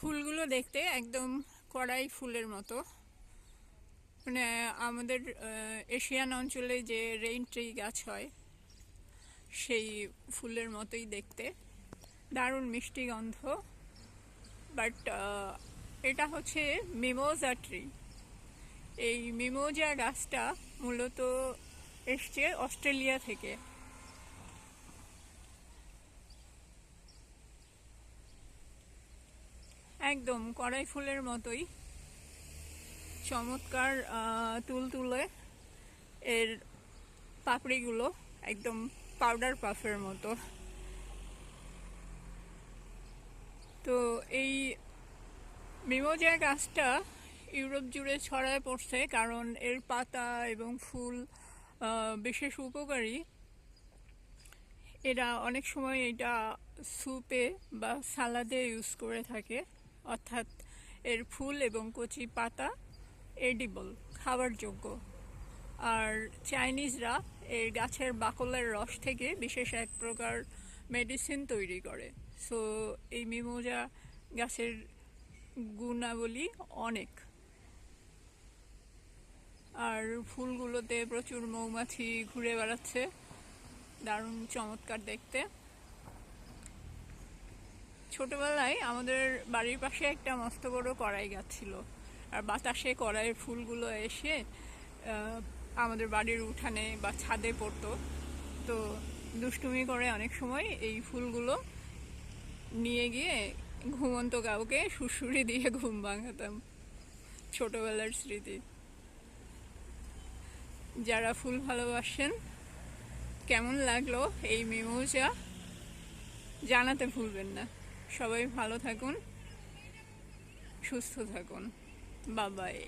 ফুলগুলো দেখতে একদম কড়াই ফুলের মতো। মানে আমাদের এশিয়ান অঞ্চলে যে রেইন ট্রি গাছ হয়, সেই ফুলের মতোই দেখতে। দারুণ মিষ্টি গন্ধ। বাট এটা হচ্ছে মিমোজা ট্রি এই মিমোজা গাছটা মূলত এসছে অস্ট্রেলিয়া থেকে। একদম কড়াই ফুলের মতোই। চমৎকার আহ, তুলতুলে এর পাপড়িগুলো একদম পাউডার পাফের মতো। তো এই মিমোজা গাছটা ইউরোপ জুড়ে ছড়ায় পড়ছে কারণ এর পাতা এবং ফুল বিশেষ উপকারী। এরা অনেক সময় এটা স্যুপে বা সালাদে ইউজ করে থাকে। অর্থাৎ এর ফুল এবং কচি পাতা এডিবল খাওয়ার যোগ্য আর চাইনিজরা এর গাছের বাকলের রস থেকে বিশেষ এক প্রকার মেডিসিন তৈরি করে। সো এই মিমোজা গাছের গুণাবলী অনেক। আর ফুলগুলোতে প্রচুর মৌমাছি ঘুরে বেড়াচ্ছে। দারুণ চমৎকার দেখতে। ছোটবেলায় আমাদের বাড়ির পাশে একটা মস্ত বড় কড়াই গাছ ছিল। আর বাতাসে কড়াইয়ের ফুলগুলো এসে আমাদের বাড়ির উঠানে বা ছাদে পড়তো। তো দুষ্টুমি করে অনেক সময় এই ফুলগুলো নিয়ে গিয়ে ঘুমন্ত কাউকে সুড়সুড়ি দিয়ে ঘুম ভাঙাতাম, ছোটবেলার স্মৃতি। যারা ফুল ভালোবাসেন, কেমন লাগল এই মিমোজা জানাতে ভুলবেন না। সবাই ভালো থাকুন সুস্থ থাকুন। বাবাই